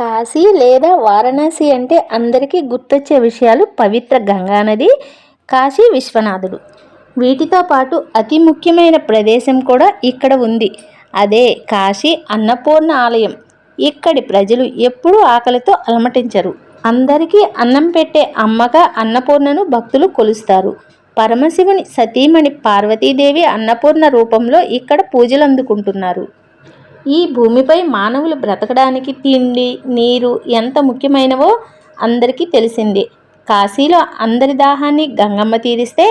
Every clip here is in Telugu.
కాశీ లేదా వారణాసి అంటే అందరికీ గుర్తొచ్చే విషయాలు పవిత్ర గంగానది కాశీ విశ్వనాథుడు వీటితో పాటు అతి ముఖ్యమైన ప్రదేశం కూడా ఇక్కడ ఉంది. అదే కాశీ అన్నపూర్ణ ఆలయం. ఇక్కడి ప్రజలు ఎప్పుడూ ఆకలితో అలమటించరు. అందరికీ అన్నం పెట్టే అమ్మగా అన్నపూర్ణను భక్తులు కొలుస్తారు. పరమశివుని సతీమణి పార్వతీదేవి అన్నపూర్ణ రూపంలో ఇక్కడ పూజలు అందుకుంటున్నారు ఈ భూమిపై మానవులు బ్రతకడానికి తిండి నీరు ఎంత ముఖ్యమైనవో అందరికీ తెలిసిందే. కాశీలో అందరి దాహాన్ని గంగమ్మ తీరిస్తే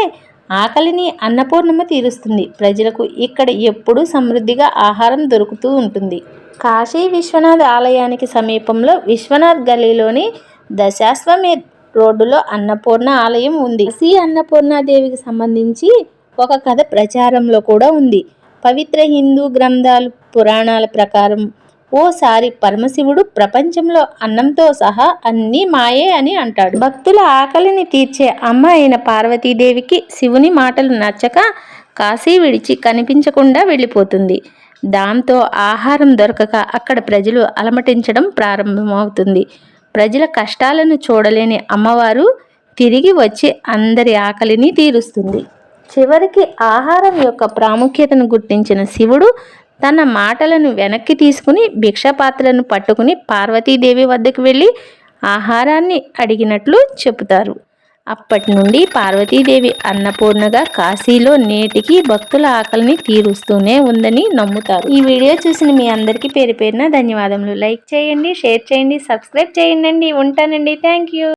ఆకలిని అన్నపూర్ణమ్మ తీరుస్తుంది. ప్రజలకు ఇక్కడ ఎప్పుడూ సమృద్ధిగా ఆహారం దొరుకుతూ ఉంటుంది. కాశీ విశ్వనాథ్ ఆలయానికి సమీపంలో విశ్వనాథ్ గలీలోని దశాశ్వమేధ్ రోడ్డులో అన్నపూర్ణ ఆలయం ఉంది. శ్రీ అన్నపూర్ణాదేవికి సంబంధించి ఒక కథ ప్రచారంలో కూడా ఉంది. పవిత్ర హిందూ గ్రంథాలు పురాణాల ప్రకారం ఓసారి పరమశివుడు ప్రపంచంలో అన్నంతో సహా అన్నీ మాయే అని అంటాడు. భక్తుల ఆకలిని తీర్చే అమ్మ అయిన పార్వతీదేవికి శివుని మాటలు నచ్చక కాశీ విడిచి కనిపించకుండా వెళ్ళిపోతుంది. దాంతో ఆహారం దొరకక అక్కడ ప్రజలు అలమటించడం ప్రారంభమవుతుంది. ప్రజల కష్టాలను చూడలేని అమ్మవారు తిరిగి వచ్చి అందరి ఆకలిని తీరుస్తుంది. చివరికి ఆహారం యొక్క ప్రాముఖ్యతను గుర్తించిన శివుడు తన మాటలను వెనక్కి తీసుకుని భిక్షపాత్రలను పట్టుకుని పార్వతీదేవి వద్దకు వెళ్ళి ఆహారాన్ని అడిగినట్లు చెబుతారు. అప్పటి నుండి పార్వతీదేవి అన్నపూర్ణగా కాశీలో నేటికి భక్తుల ఆకలిని తీరుస్తూనే ఉందని నమ్ముతారు. ఈ వీడియో చూసిన మీ అందరికీ పేరు పేరున ధన్యవాదములు. లైక్ చేయండి షేర్ చేయండి సబ్స్క్రైబ్ చేయండి ఉంటానండి. Thank you.